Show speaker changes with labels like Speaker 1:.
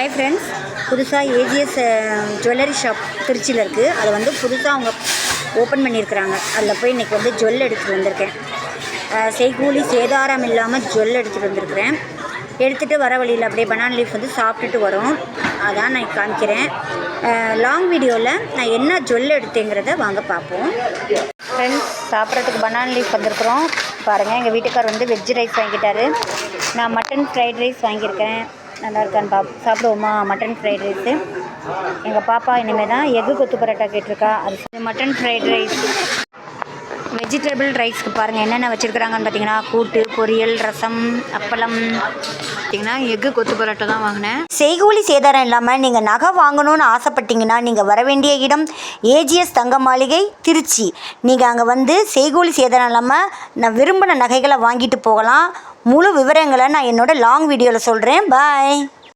Speaker 1: Hi friends புதுசாக AGS jewellery shop திருச்சியில் இருக்குது அதை வந்து புதுசாக அவங்க ஓப்பன் பண்ணியிருக்கிறாங்க. அதில் போய் இன்றைக்கி வந்து ஜுவல் எடுத்துகிட்டு வந்திருக்கேன். செய்கூலி சேதாரம் இல்லாமல் ஜுவல் எடுத்துகிட்டு வந்திருக்கிறேன். எடுத்துகிட்டு வர வழியில் அப்படியே பனானா லீஃப் வந்து சாப்பிட்டுட்டு வரோம். அதான் நான் காமிக்கிறேன். லாங் வீடியோவில் நான் என்ன ஜுவல் எடுத்தேங்கிறத வாங்க பார்ப்போம். ஃப்ரெண்ட்ஸ் சாப்பிட்றதுக்கு பனானா லீஃப் வந்திருக்கிறோம். பாருங்கள் எங்கள் வீட்டுக்கார் வந்து வெஜ் ரைஸ் வாங்கிட்டாரு. நான் மட்டன் ஃப்ரைட் ரைஸ் வாங்கியிருக்கேன். நல்லா இருக்கான்னு பாப் சாப்பிடுவோமா? மட்டன் ஃப்ரைட் ரைஸு எங்கள் பாப்பா இனிமேல் தான் எக்கு கொத்து பரோட்டா கேட்டிருக்கா. அது மட்டன் ஃப்ரைட் ரைஸ் வெஜிடபிள் ரைஸ்க்கு பாருங்கள் என்னென்ன வச்சுருக்குறாங்கன்னு பார்த்தீங்கன்னா கூட்டு பொரியல் ரசம் அப்பளம் பார்த்தீங்கன்னா எக்கு கொத்து பரோட்டா தான் வாங்கினேன். செய்கூலி சேதாரம் இல்லாமல் நீங்கள் நகை வாங்கணும்னு ஆசைப்பட்டீங்கன்னா நீங்கள் வர வேண்டிய இடம் ஏஜிஎஸ் தங்க மாளிகை திருச்சி. நீங்கள் அங்கே வந்து செய்கூலி சேதாரம் இல்லாமல் நான் விரும்பின நகைகளை வாங்கிட்டு போகலாம். முழு விவரங்களை நான் என்னோட லாங் வீடியோவில் சொல்கிறேன் பாய்